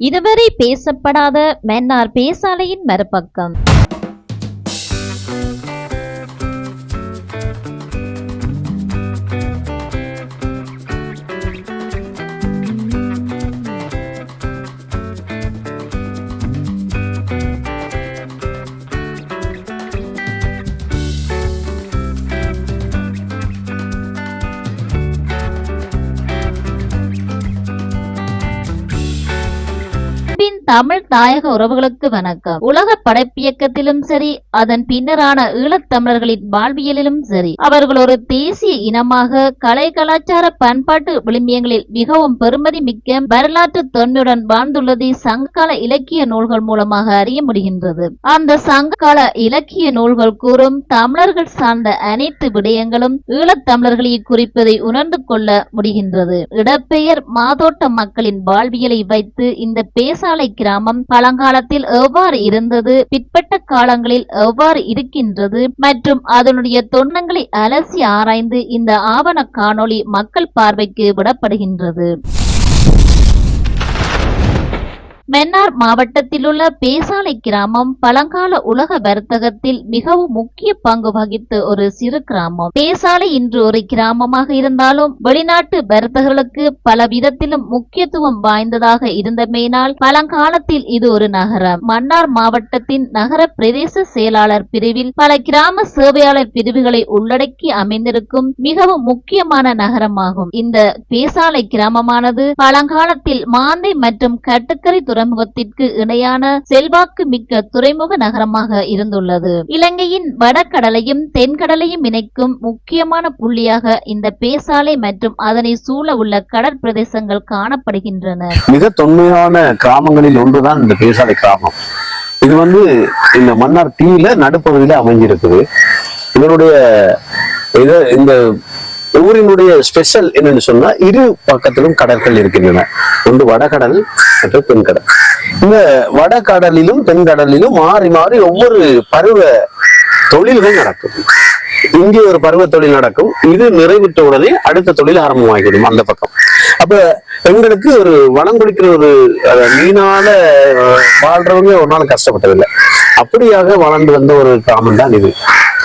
இதுவரை பேசப்படாத மன்னார் பேசாலையின் மறுபக்கம். தமிழ் தாயக உறவுகளுக்கு வணக்கம். உலக படைப்பியக்கத்திலும் சரி அதன் பின்னரான ஈழத்தமிழர்களின் வாழ்வியலிலும் சரி அவர்கள் ஒரு தேசிய இனமாக கலை கலாச்சார பண்பாட்டு விளிம்பியங்களில் மிகவும் பெருமதி மிக்க வரலாற்று தொன்மையுடன் வாழ்ந்துள்ளதை சங்ககால இலக்கிய நூல்கள் மூலமாக அறிய முடிகின்றது. அந்த சங்ககால இலக்கிய நூல்கள் கூறும் தமிழர்கள் சார்ந்த அனைத்து விடயங்களும் ஈழத்தமிழர்களை குறிப்பதை உணர்ந்து கொள்ள முடிகின்றது. இடப்பெயர் மாதோட்ட மக்களின் வாழ்வியலை வைத்து இந்த பேசாலை கிராமம் பழங்காலத்தில் எவ்வாறு இருந்தது? பிற்பட்ட காலங்களில் எவ்வாறு இருக்கின்றது? மற்றும் அதனுடைய தொன்னங்களை அலசி ஆராய்ந்து இந்த ஆவண காணொளி மக்கள் பார்வைக்கு விடப்படுகின்றது. மன்னார் மாவட்டத்திலுள்ள பேசாலை கிராமம் பழங்கால உலக வர்த்தகத்தில் மிகவும் முக்கிய பங்கு வகித்த ஒரு சிறு கிராமம். பேசாலை இன்று ஒரு கிராமமாக இருந்தாலும் வெளிநாட்டு வர்த்தகர்களுக்கு பல விதத்திலும் முக்கியத்துவம் வாய்ந்ததாக இருந்தமையினால் பழங்காலத்தில் இது ஒரு நகரம். மன்னார் மாவட்டத்தின் நகர பிரதேச செயலாளர் பிரிவில் பல கிராம சேவையாளர் பிரிவுகளை உள்ளடக்கி அமைந்திருக்கும் மிகவும் முக்கியமான நகரமாகும். இந்த பேசாலை கிராமமானது பழங்காலத்தில் மாந்தை மற்றும் கட்டுக்கரை துறைமுகத்திற்கு இணையான செல்வாக்கு மிக்க துறைமுக நகரமாக இருந்துள்ளது. இலங்கையின் வடகடலையும் தென்கடலையும் இணைக்கும் முக்கியமான புள்ளியாக இந்த பேசாலை மற்றும் அதனை சூழ உள்ள கடற்பிரதேசங்கள் காணப்படுகின்றன. மிக தொன்மையான கிராமங்களில் ஒன்றுதான் இந்த பேசாலை கிராமம். இது வந்து இந்த மன்னார் தீயில நடுப்பகுதியில அமைஞ்சிருக்குது. இதனுடைய இந்த ஊரினுடைய ஸ்பெஷல் என்னன்னு சொன்னா இரு பக்கத்திலும் கடற்கள் இருக்கின்றன. ஒன்று வடகடல் மற்றும் தென்கடல். இந்த வடகடலிலும் தென்கடலிலும் மாறி மாறி ஒவ்வொரு பருவ தொழில்கள் நடக்கும். இங்கே ஒரு பருவ தொழில் நடக்கும். இது நிறைவுற்ற உடனே அடுத்த தொழில் ஆரம்பமாகிவிடும் அந்த பக்கம். அப்ப எங்களுக்கு ஒரு வனம் குளிக்கிற ஒரு மீனால வாழ்றவங்க ஒரு நாள் கஷ்டப்பட்டதில்லை. அப்படியாக வளர்ந்து வந்த ஒரு கிராமம் தான் இது.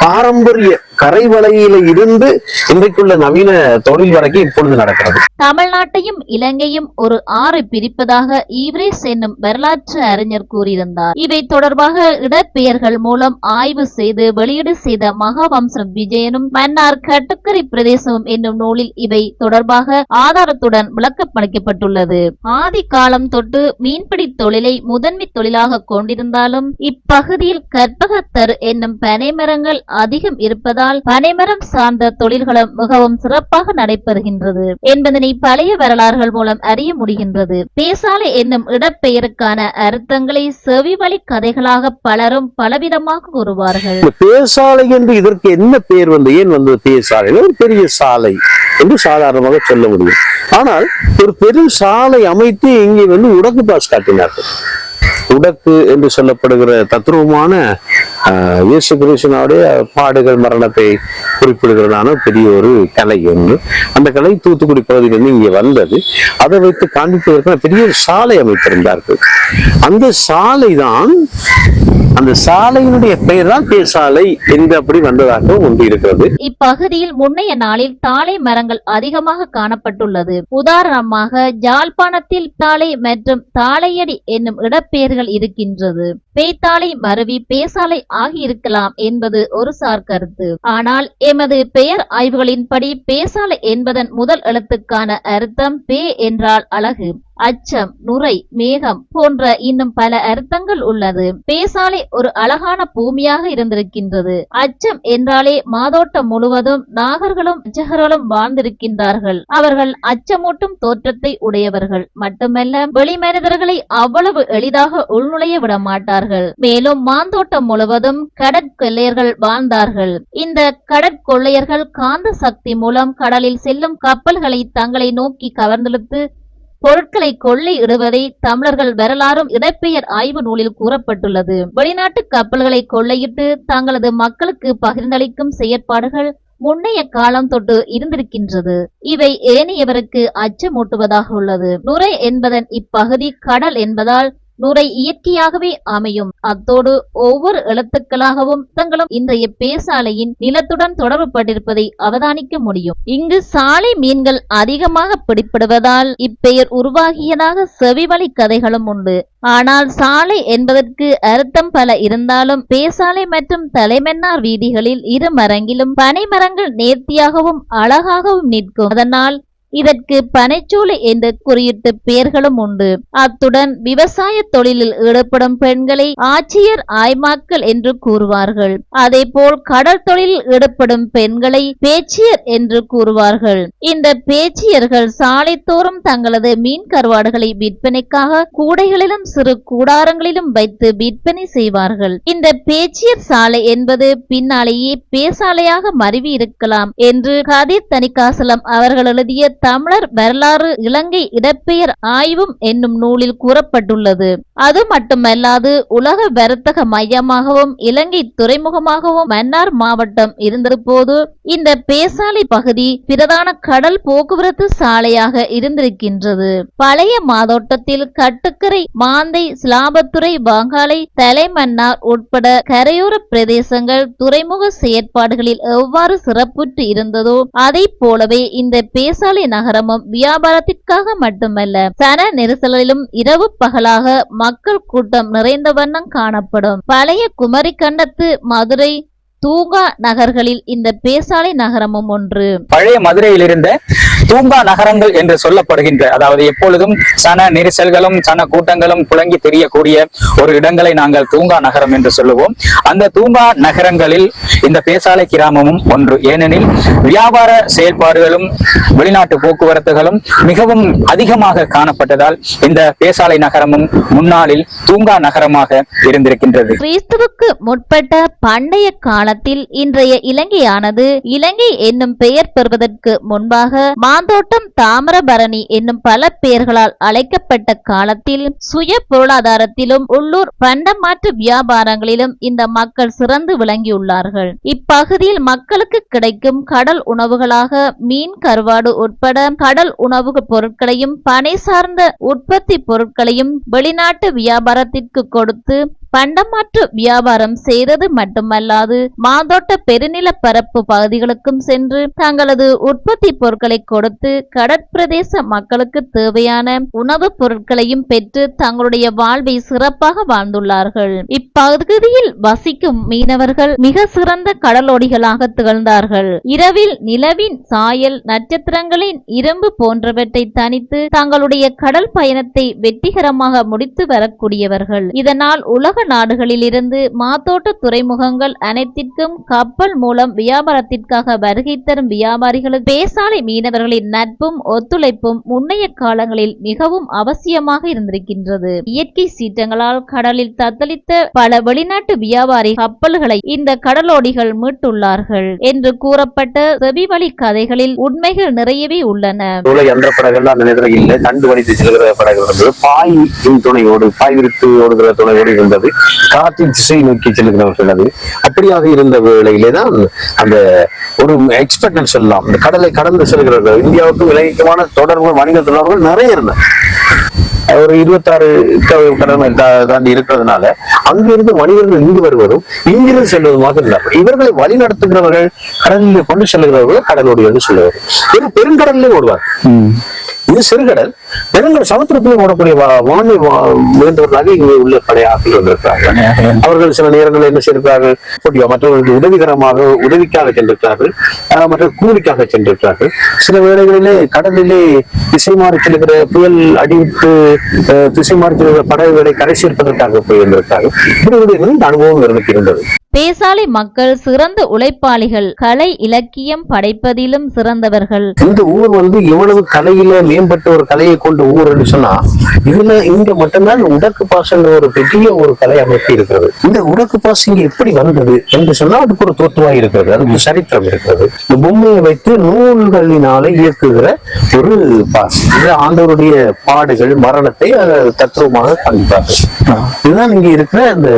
பாரம்பரிய கரைவலையில இருந்து இன்றைக்குள்ள நவீன தொழில் வரைக்கும் இப்பொழுது நடக்கிறது. தமிழ்நாட்டையும் இலங்கையும் ஒரு ஆறு பிரிப்பதாக ஈவ்ரேஸ் என்னும் வரலாற்று அறிஞர் கூறியிருந்தார். இவை தொடர்பாக இடப்பெயர்கள் மூலம் ஆய்வு செய்து வெளியீடு செய்த மகாவம்சம் விஜயனும் மன்னார் கட்டுக்கரை பிரதேசம் என்னும் நூலில் இவை தொடர்பாக ஆதாரத்துடன் விளக்கப்பளிக்கப்பட்டுள்ளது ஆதி காலம் தொட்டு மீன்பிடி தொழிலை முதன்மை தொழிலாக கொண்டிருந்தாலும் இப்பகுதியில் கற்பகத்தர் என்னும் பனைமரங்கள் அதிகம் இருப்பதால் பனைமரம் சார்ந்த தொழில்களும் மிகவும் சிறப்பாக நடைபெறுகின்றது என்பதனை பழைய வரலாறுகள் மூலம் அறிய முடிகின்றது. பேசாலை என்னும் இடப்பெயருக்கான அர்த்தங்களை செவிவழி கதைகளாக பலரும் பலவிதமாக கூறுவார்கள். பேசாலை என்று இதற்கு என்ன பெயர் வந்து ஏன் வந்தது பேசாலை? ஒரு பெரிய சாலை என்று சாதாரணமாக சொல்ல முடியும். ஆனால் ஒரு பெரும் சாலை அமைத்து இங்கே வந்து உடக்கு பாஸ் காட்டினார்கள். உடக்கு என்று சொல்லப்படுகிற தத்ரூபமான இயேசு கிருஷ்ணனுடைய பாடுகள் மரணத்தை குறிப்பிடுகிறதான பெரிய ஒரு கலை ஒன்று. அந்த கலை தூத்துக்குடி பகுதியிலிருந்து இங்கே வந்தது. அதை வைத்து காண்பிப்பதற்கு பெரிய ஒரு சாலை அமைத்திருந்தார்கள். அந்த சாலை தான் அந்த சாலையினுடைய பெயர் தான் பேசாலை என்று அப்படி வந்ததாக ஒன்று இருக்கிறது. இப்பகுதியில் முன்னைய நாளில் தாழை மரங்கள் அதிகமாக காணப்பட்டுள்ளது. உதாரணமாக ஜாழ்ப்பாணத்தில் தாழை மற்றும் தாழையடி என்னும் இடப்பெயர்கள் இருக்கின்றது. பேத்தாளை மருவி பேசாலை ஆகியிருக்கலாம் என்பது ஒரு சார் கருத்து. ஆனால் எமது பெயர் ஆய்வுகளின்படி பேசாலை என்பதன் முதல் எழுத்துக்கான அர்த்தம் பே என்றால் அழகு. அச்சம் நுரை மேகம் போன்ற இன்னும் பல அர்த்தங்கள் உள்ளது. பேசாலை ஒரு அழகான பூமியாக இருந்திருக்கின்றது. அச்சம் என்றாலே மாதோட்டம் முழுவதும் நாகர்களும் அச்சகர்களும் வாழ்ந்திருக்கின்றார்கள். அவர்கள் அச்சமூட்டும் தோற்றத்தை உடையவர்கள். மட்டுமல்ல வெளிமனிதர்களை அவ்வளவு எளிதாக உள்நுழைய விட மாட்டார்கள். மேலும் மாந்தோட்டம் முழுவதும் கடற்கொள்ளையர்கள் வாழ்ந்தார்கள். இந்த கடற்கொள்ளையர்கள் காந்த சக்தி மூலம் கடலில் செல்லும் கப்பல்களை தங்களை நோக்கி கவர்ந்தெழுத்து பொருட்களை கொள்ளை இடுவதை தமிழர்கள் வரலாறும் இடப்பெயர் ஆய்வு நூலில் கூறப்பட்டுள்ளது. வெளிநாட்டு கப்பல்களை கொள்ளையிட்டு தங்களது மக்களுக்கு பகிர்ந்தளிக்கும் செயற்பாடுகள் முன்னைய காலம் தொட்டு இருந்திருக்கின்றது. இவை ஏனையவருக்கு அச்சமூட்டுவதாக உள்ளது. நுரை என்பதன் இப்பகுதி கடல் என்பதால் நூறை இயற்கையாகவே அமையும். அத்தோடு ஒவ்வொரு எழுத்துக்களாகவும் தங்களும் இன்றைய பேசாலையின் நிலத்துடன் தொடர்புபட்டிருப்பதை அவதானிக்க முடியும். இங்கு சாலை மீன்கள் அதிகமாக பிடிப்படுவதால் இப்பெயர் உருவாகியதாக செவிவழி கதைகளும் உண்டு. ஆனால் சாலை என்பதற்கு அர்த்தம் பல இருந்தாலும் பேசாலை மற்றும் தலைமன்னார் வீதிகளில் இரு மரங்கிலும் பனைமரங்கள் நேர்த்தியாகவும் அழகாகவும் நிற்கும். அதனால் இதற்கு பனைச்சூளை என்ற குறியிட்ட பெயர்களும் உண்டு. அத்துடன் விவசாய தொழிலில் ஈடுபடும் பெண்களை ஆட்சியர் ஆய்மாக்கள் என்று கூறுவார்கள். அதேபோல் கடல் தொழிலில் ஈடுபடும் பெண்களை பேச்சியர் என்று கூறுவார்கள். இந்த பேச்சியர்கள் சாலைத்தோறும் தங்களது மீன் கருவாடுகளை விற்பனைக்காக கூடைகளிலும் சிறு கூடாரங்களிலும் வைத்து விற்பனை செய்வார்கள். இந்த பேச்சியர் சாலை என்பது பின்னாலேயே பேசாலையாக மருவி இருக்கலாம் என்று கதிர் தணிகாசலம் அவர்கள் எழுதிய தமிழர் வரலாறு இலங்கை இடப்பெயர் ஆய்வும் என்னும் நூலில் கூறப்பட்டுள்ளது. அது மட்டுமல்லாது உலக வர்த்தக மையமாகவும் இலங்கை துறைமுகமாகவும் மன்னார் மாவட்டம் இருந்தது போது இந்த பேசாலை பகுதி பிரதான கடல் போக்குவரத்து சாலையாக இருந்திருக்கின்றது. பழைய மாதோட்டத்தில் கட்டுக்கரை மாந்தை சிலாபத்துறை வாங்காலை தலைமன்னார் உட்பட கரையோர பிரதேசங்கள் துறைமுக செயற்பாடுகளில் எவ்வாறு சிறப்புற்று இருந்ததோ அதை போலவே இந்த பேசாலை நகரமும் வியாபாரத்திற்காக மட்டுமல்ல சன நெரிசலிலும் இரவு பகலாக மக்கள் கூட்டம் நிறைந்த வண்ணம் காணப்படும். பழைய குமரி கண்டத்து மதுரை தூங்கா நகர்களில் இந்த பேசாலை நகரமும் ஒன்று. பழைய மதுரையில் இருந்த தூங்கா நகரங்கள் என்று சொல்லப்படுகின்ற அதாவது எப்பொழுதும் சன நெரிசல்களும் சன கூட்டங்களும் புழங்கி தெரியக்கூடிய ஒரு இடங்களை நாங்கள் தூங்கா நகரம் என்று சொல்லுவோம். அந்த தூங்கா நகரங்களில் இந்த பேசாலை கிராமமும் ஒன்று. ஏனெனில் வியாபார செயல்பாடுகளும் வெளிநாட்டு போக்குவரத்துகளும் மிகவும் அதிகமாக காணப்பட்டதால் இந்த பேசாலை நகரமும் முன்னாளில் தூங்கா நகரமாக இருந்திருக்கின்றது. கிறிஸ்துவுக்கு முற்பட்ட பண்டைய காலத்தில் இன்றைய இலங்கையானது இலங்கை என்னும் பெயர் பெறுவதற்கு முன்பாக மா மாந்தோட்டம் தாமிரபரணி என்னும் பல பெயர்களால் அழைக்கப்பட்ட காலத்தில் சுய பொருளாதாரத்திலும் உள்ளூர் பண்டமாற்று வியாபாரங்களிலும் இந்த மக்கள் சிறந்து விளங்கியுள்ளார்கள். இப்பகுதியில் மக்களுக்கு கிடைக்கும் கடல் உணவுகளாக மீன் கருவாடு உட்பட கடல் உணவு பொருட்களையும் பனை சார்ந்த உற்பத்தி பொருட்களையும் வெளிநாட்டு வியாபாரத்திற்கு கொடுத்து பண்டமாற்று வியாபாரம் செய்தது மட்டுமல்லாது மாதோட்ட பெருநில பரப்பு பகுதிகளுக்கும் சென்று தங்களது உற்பத்தி பொருட்களை கொடுத்து கடற்பிரதேச மக்களுக்கு தேவையான உணவுப் பொருட்களையும் பெற்று தங்களுடைய வாழ்வை சிறப்பாக வாழ்ந்துள்ளார்கள். இப்பகுதியில் வசிக்கும் மீனவர்கள் மிக சிறந்த கடலோடிகளாக திகழ்ந்தார்கள். இரவில் நிலவின் சாயல் நட்சத்திரங்களின் இரும்பு போன்றவற்றை தனித்து தங்களுடைய கடல் பயணத்தை வெற்றிகரமாக முடித்து வரக்கூடியவர்கள். இதனால் உலக நாடுகளிலிருந்து மாத்தோட்ட துறைமுகங்கள் அனைத்திற்கும் கப்பல் மூலம் வியாபாரத்திற்காக வருகை தரும் வியாபாரிகளும் பேசாலை மீனவர்களின் நட்பும் ஒத்துழைப்பும் முன்னைய காலங்களில் மிகவும் அவசியமாக இருந்திருக்கின்றது. இயற்கை சீற்றங்களால் கடலில் தத்தளித்த பல வெளிநாட்டு வியாபாரி கப்பல்களை இந்த கடலோடிகள் மீட்டுள்ளார்கள் என்று கூறப்பட்ட செவிவழி கதைகளில் உண்மைகள் நிறையவே உள்ளன. படகுகள் இருந்தது பாய் துணையோடு பாய் விரித்து ஓடுகிற துணையோடு இருந்தது. காற்றின் திசை நோக்கி செல்கிறவர்கள் அது அப்படியாக இருந்த வேளையிலே தான் அந்த ஒரு எக்ஸ்பெக்டன் சொல்லலாம். இந்த கடலை கடந்து செல்கிறவர்கள் இந்தியாவுக்கும் இலங்கைக்குமான தொடர்பு வணிக தொடர்புகள் நிறைய இருந்தன ஒரு இருபத்தாறு கடமை தா- தாண்டி இருக்கிறதுனால அங்கிருந்து மனிதர்கள் இங்கு வருவதும் இங்கிருந்து செல்வதுமாக இருந்தார்கள் இவர்களை வழி நடத்துகிறவர்கள் கடலில் கொண்டு செல்கிறவர்கள் கடலோடி என்று சொல்லுவார்கள். ஒரு பெருங்கடலிலே ஓடுவார் இது சிறுகடல் பெருங்கடல் சமுத்திரத்திலே ஓடக்கூடிய வானை முயன்றவர்களாக இங்கே உள்ள படையாக வந்திருக்கிறார்கள். அவர்கள் சில நேரங்களில் என்ன செய்திருக்கிறார்கள்? மற்றவர்களுக்கு உதவிகரமாக உதவிக்காக சென்றிருக்கிறார்கள். மற்ற கூலிக்காக சென்றிருக்கிறார்கள். சில வேளைகளிலே கடலிலே திசை மாறி செல்கிற புயல் அடிவிட்டு திசை மாறி செல்கிற படகுகளை கரை சேர்ப்பதற்காக போயிருந்திருக்கிறார்கள். இப்படி ஒரு அனுபவம் இவர்களுக்கு இருந்தது. பேசாலை மக்கள் சிறந்த உழைப்பாளிகள் கலை இலக்கியம் படைப்பதிலும் சிறந்தவர்கள். இந்த ஊர் வந்து இவ்வளவு கலையில மேம்பட்ட ஒரு கலையை கொண்ட ஊர் என்று சொன்னா இதுல இங்க மட்டும்தான் உடக்கு பாசன்ற ஒரு பெரிய ஒரு கலை அமைப்பு இருக்கிறது. இந்த உடக்கு பாசு இங்க எப்படி வந்தது என்று சொன்னா அதுக்கு ஒரு தோற்றுவாய் இருக்கிறது அதுக்கு சரித்திரம் இருக்கிறது. இந்த பொம்மையை வைத்து நூல்களினால இயக்குகிற ஒரு பாஸ் இது ஆண்டவருடைய பாடுகள் மரணத்தை தத்துவமாக காண்பார்கள் இதுதான் இங்க இருக்கிற இந்த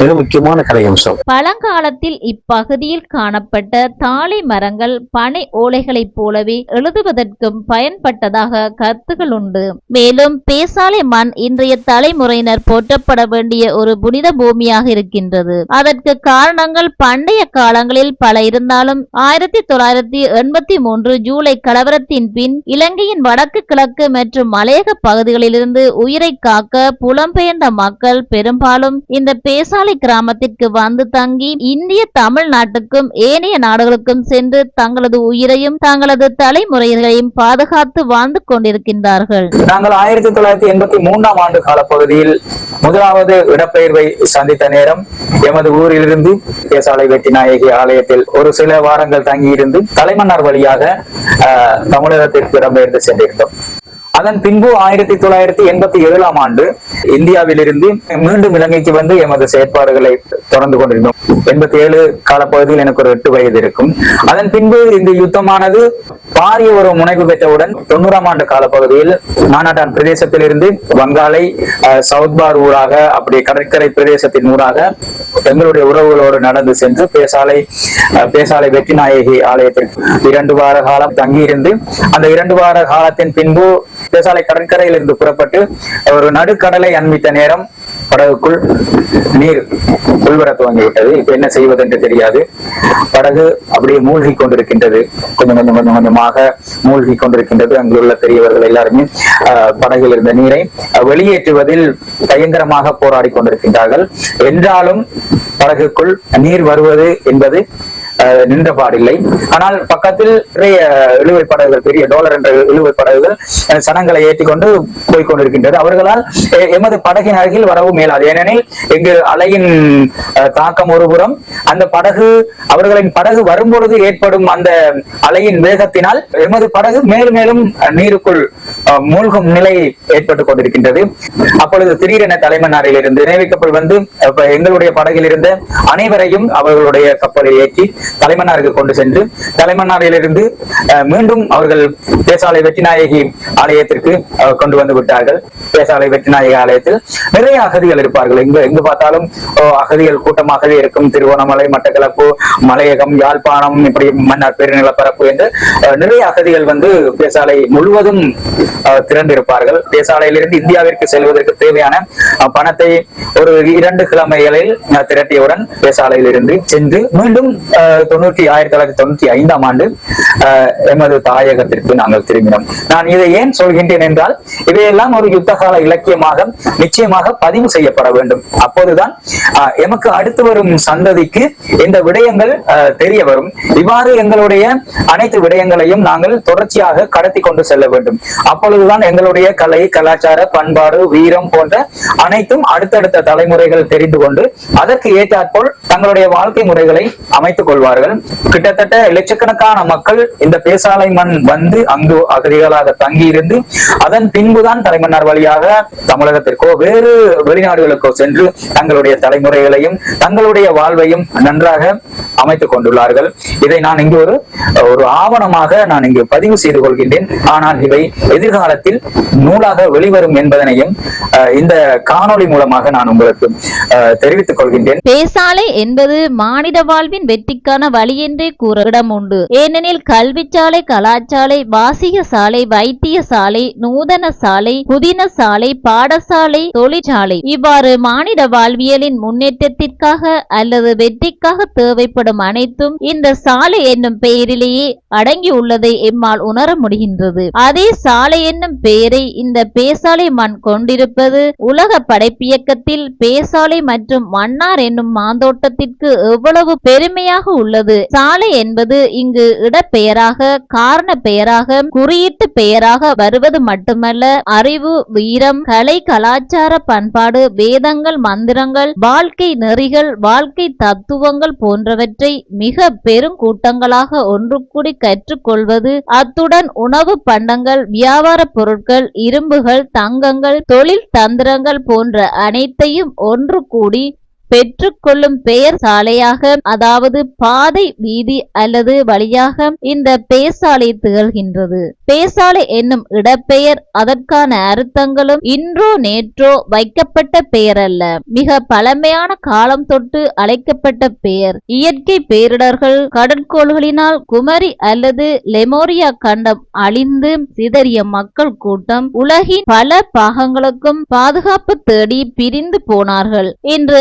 மிக முக்கியமான கலை அம்சம் பழங்காலத்தில் இப்பகுதியில் காணப்பட்ட தாழை மரங்கள் பனை ஓலைகளைப் போலவே எழுதுவதற்கும் பயன்பட்டதாக கருத்துகள் உண்டு. மேலும் பேசாலை மண் இன்றைய தலைமுறையினர் போற்றப்பட வேண்டிய ஒரு புனித பூமியாக இருக்கின்றது. அதற்கு காரணங்கள் பண்டைய காலங்களில் பல இருந்தாலும் ஆயிரத்தி தொள்ளாயிரத்தி எண்பத்தி மூன்று ஜூலை கலவரத்தின் பின் இலங்கையின் வடக்கு கிழக்கு மற்றும் மலையக பகுதிகளிலிருந்து உயிரை காக்க புலம்பெயர்ந்த மக்கள் பெரும்பாலும் இந்த பேசாலை கிராமத்திற்கு வந்து தங்கி இந்திய தமிழ்நாட்டுக்கும் ஏனைய நாடுகளுக்கும் சென்று தங்களது உயிரையும் தங்களது தலைமுறைகளையும் பாதுகாத்து வாழ்ந்து கொண்டிருக்கின்றார்கள். நாங்கள் ஆயிரத்தி தொள்ளாயிரத்தி எண்பத்தி மூன்றாம் ஆண்டு காலப்பகுதியில் முதலாவது இடப்பெயர்வை சந்தித்த நேரம் எமது ஊரிலிருந்து பேசாலை வெட்டிநாயகி ஆலயத்தில் ஒரு சில வாரங்கள் தங்கியிருந்து தலைமன்னார் வழியாக தமிழகத்திற்கு இடம்பெயர்ந்து சென்றிருந்தோம். அதன் பின்பு ஆயிரத்தி தொள்ளாயிரத்தி எண்பத்தி ஏழாம் ஆண்டு இந்தியாவிலிருந்து மீண்டும் இலங்கைக்கு வந்து எமது செயற்பாடுகளை தொடர்ந்து கொண்டிருந்தோம். எண்பத்தி ஏழு காலப்பகுதியில் எனக்கு ஒரு எட்டு வயது இருக்கும். அதன் பின்பு இந்த யுத்தமானது பாரிய ஒரு முனைவு பெற்றவுடன் தொண்ணூறாம் ஆண்டு காலப்பகுதியில் மாநாட்டான் பிரதேசத்திலிருந்து வங்காளை அஹ், சவுத் பார் ஊராக அப்படி கடற்கரை பிரதேசத்தின் ஊராக எங்களுடைய உறவுகளோடு நடந்து சென்று பேசாலை அஹ், பேசாலை வெற்றிநாயகி ஆலயத்திற்கு இரண்டு வார காலம் தங்கியிருந்து அந்த இரண்டு வார காலத்தின் பின்பு பேசாலை கடற்கரையில் இருந்து புறப்பட்டு ஒரு நடுக்கடலை அண்மித்த நேரம் படகுக்குள் நீர் உள்வர துவங்கிவிட்டது. இப்ப என்ன செய்வது என்று தெரியாது. படகு அப்படியே மூழ்கி கொண்டிருக்கின்றது. கொஞ்சம் கொஞ்சம் கொஞ்சம் கொஞ்சமாக மூழ்கி கொண்டிருக்கின்றது. அங்குள்ள பெரியவர்கள் எல்லாருமே ஆஹ், படகில் இருந்த நீரை வெளியேற்றுவதில் பயங்கரமாக போராடி கொண்டிருக்கின்றார்கள். என்றாலும் படகுக்குள் நீர் வருவது என்பது நின்ற பாடில்லை. ஆனால் பக்கத்தில் நிறைய இழுவை படகுகள் பெரிய டோலர் என்ற இழுவை படகுகள் சனங்களை ஏற்றிக்கொண்டு போய்கொண்டிருக்கின்றது அவர்களால் எமது படகின் அருகில் வரவும் மேலாது ஏனெனில் இங்கு அலையின் தாக்கம் ஒருபுறம் அந்த படகு அவர்களின் படகு வரும்பொழுது ஏற்படும் அந்த அலையின் வேகத்தினால் எமது படகு மேலும் மேலும் நீருக்குள் மூழ்கும் நிலை ஏற்பட்டுக் கொண்டிருக்கின்றது. அப்பொழுது திடீரென தலைமன்னாரில் இருந்து நினைவு கப்பல் வந்து எங்களுடைய படகில் இருந்த அனைவரையும் அவர்களுடைய கப்பலில் ஏற்றி தலைமன்னாருக்கு கொண்டு சென்று தலைமன்னாரிலிருந்து மீண்டும் அவர்கள் பேசாலை வெற்றிநாயகி ஆலயத்திற்கு கொண்டு வந்து விட்டார்கள். பேசாலை வெற்றிநாயகி ஆலயத்தில் நிறைய அகதிகள் இருப்பார்கள். எங்கு எங்கு பார்த்தாலும் அகதிகள் கூட்டமாகவே இருக்கும். திருவோணமலை மட்டக்களப்பு மலையகம் யாழ்ப்பாணம் இப்படி மன்னார் பெருநிலப்பரப்பு என்று நிறைய அகதிகள் வந்து பேசாலை முழுவதும் திரண்டிருப்பார்கள் பேசாலையிலிருந்து இந்தியாவிற்கு செல்வதற்கு தேவையான பணத்தை ஒரு இரண்டு கிழமைகளில் திரட்டியவுடன் பேசாலையில் இருந்து சென்று மீண்டும் அஹ், தொண்ணூற்றி ஆயிரத்தி தொள்ளாயிரத்தி தொண்ணூத்தி ஐந்தாம் ஆண்டு எமது தாயகத்திற்கு நாங்கள் திரும்பினோம். நான் இதை ஏன் சொல்கின்றேன் என்றால் இவையெல்லாம் ஒரு யுத்தகால இலக்கியமாக நிச்சயமாக பதிவு செய்யப்பட வேண்டும். அப்போதுதான் எமக்கு அடுத்து வரும் சந்ததிக்கு இந்த விடயங்கள் தெரிய வரும். இவ்வாறு எங்களுடைய அனைத்து விடயங்களையும் நாங்கள் தொடர்ச்சியாக கடத்தி கொண்டு செல்ல வேண்டும். அப்பொழுதுதான் எங்களுடைய கலை கலாச்சார பண்பாடு வீரம் போன்ற அனைத்தும் அடுத்தடுத்த தலைமுறைகள் தெரிந்து கொண்டு அதற்கு ஏற்றாற்போல் தங்களுடைய வாழ்க்கை முறைகளை அமைத்துக் கொள்வார்கள் கிட்டத்தட்ட லட்சக்கணக்கான மக்கள் இந்த பேசாலை மண் வந்து அங்கு அகதிகளாக தங்கி இருந்து அதன் பின்புதான் தலைமன்னார் வழியாக தமிழகத்திற்கோ வேறு வெளிநாடுகளுக்கோ சென்று தங்களுடைய தலைமுறைகளையும் தங்களுடைய வாழ்வையும் நன்றாக அமைத்துக் கொண்டுள்ளார்கள். இதை நான் இங்கு ஒரு ஒரு ஆவணமாக நான் இங்கு பதிவு செய்து கொள்கின்றேன். ஆனால் இவை எதிர்காலத்தில் நூலாக வெளிவரும் என்பதனையும் இந்த காணொளி மூலமாக நான் உங்களுக்கு தெரிவித்துக் கொள்கின்றேன். பேசாலை என்பது மாநில வாழ்வின் வெற்றிக்கான வழி என்றே கூற இடம் உண்டு. ஏனெனில் கல்வி சாலை கலாச்சாலை வாசிக சாலை வைத்திய சாலை நூதன சாலை புதின சாலை பாடசாலை தொழிற்சாலை இவ்வாறு மானிட வாழ்வியலின் முன்னேற்றத்திற்காக அல்லது வெற்றிக்காக தேவைப்படும் அனைத்தும் இந்த சாலை என்னும் பெயரிலேயே அடங்கியுள்ளதை எம்மால் உணர முடிகின்றது. அதே சாலை என்னும் பெயரை இந்த பேசாலை மண் கொண்டிருப்பது உலக படைப்பியக்கத்தில் பேசாலை மற்றும் மன்னார் என்னும் மாந்தோட்டத்திற்கு எவ்வளவு பெருமையாக உள்ளது. சாலை என்பது இங்கு இடப்பெயராக காரண பெயராக குறியீட்டு பெயராக வருவது மட்டுமல்ல அறிவு வீரம் கலை கலாச்சார பண்பாடு வேதங்கள் மந்திரங்கள் வாழ்க்கை நெறிகள் வாழ்க்கை தத்துவங்கள் போன்றவற்றை மிக பெருங்கூட்டங்களாக ஒன்று கூடி கற்றுக்கொள்வது அத்துடன் உணவு பண்டங்கள் வியாபார பொருட்கள் இரும்புகள் தங்கங்கள் தொழில் தந்திரங்கள் போன்ற அனைத்தையும் ஒன்று கூடி பெற்றுக்கொள்ளும் பெயர் சாலையாக அதாவது பாதை வீதி அல்லது வழியாக இந்த பேசாலை திகழ்கின்றது. பேசாலை என்னும் இடப்பெயர் அதற்கான அர்த்தங்களும் இன்றோ நேற்றோ வைக்கப்பட்ட பெயர் அல்ல. மிக பழமையான காலம் தொட்டு அழைக்கப்பட்ட பெயர். இயற்கை பேரிடர்கள் கடற்கோள்களினால் குமரி அல்லது லெமோரியா கண்டம் அழிந்து சிதறிய மக்கள் கூட்டம் உலகின் பல பாகங்களுக்கும் பாதுகாப்பு தேடி பிரிந்து போனார்கள். இன்று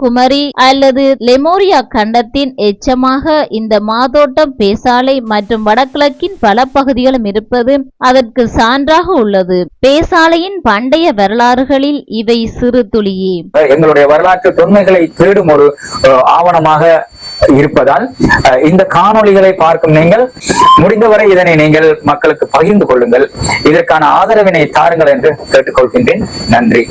குமரி அல்லது லெமோரியா கண்டத்தின் எச்சமாக இந்த மாதோட்டம் பேசாலை மற்றும் வடகிழக்கின் பல பகுதிகளும் இருப்பது அதற்கு சான்றாக உள்ளது. பேசாலையின் பண்டைய வரலாறுகளில் இவை சிறு துளியே. எங்களுடைய வரலாற்று தொன்மைகளை தேடும் ஒரு ஆவணமாக இருப்பதால் இந்த காணொளிகளை பார்க்கும் நீங்கள் முடிந்தவரை இதனை நீங்கள் மக்களுக்கு பகிர்ந்து கொள்ளுங்கள். இதற்கான ஆதரவினை தாருங்கள் என்று கேட்டுக்கொள்கின்றேன். நன்றி.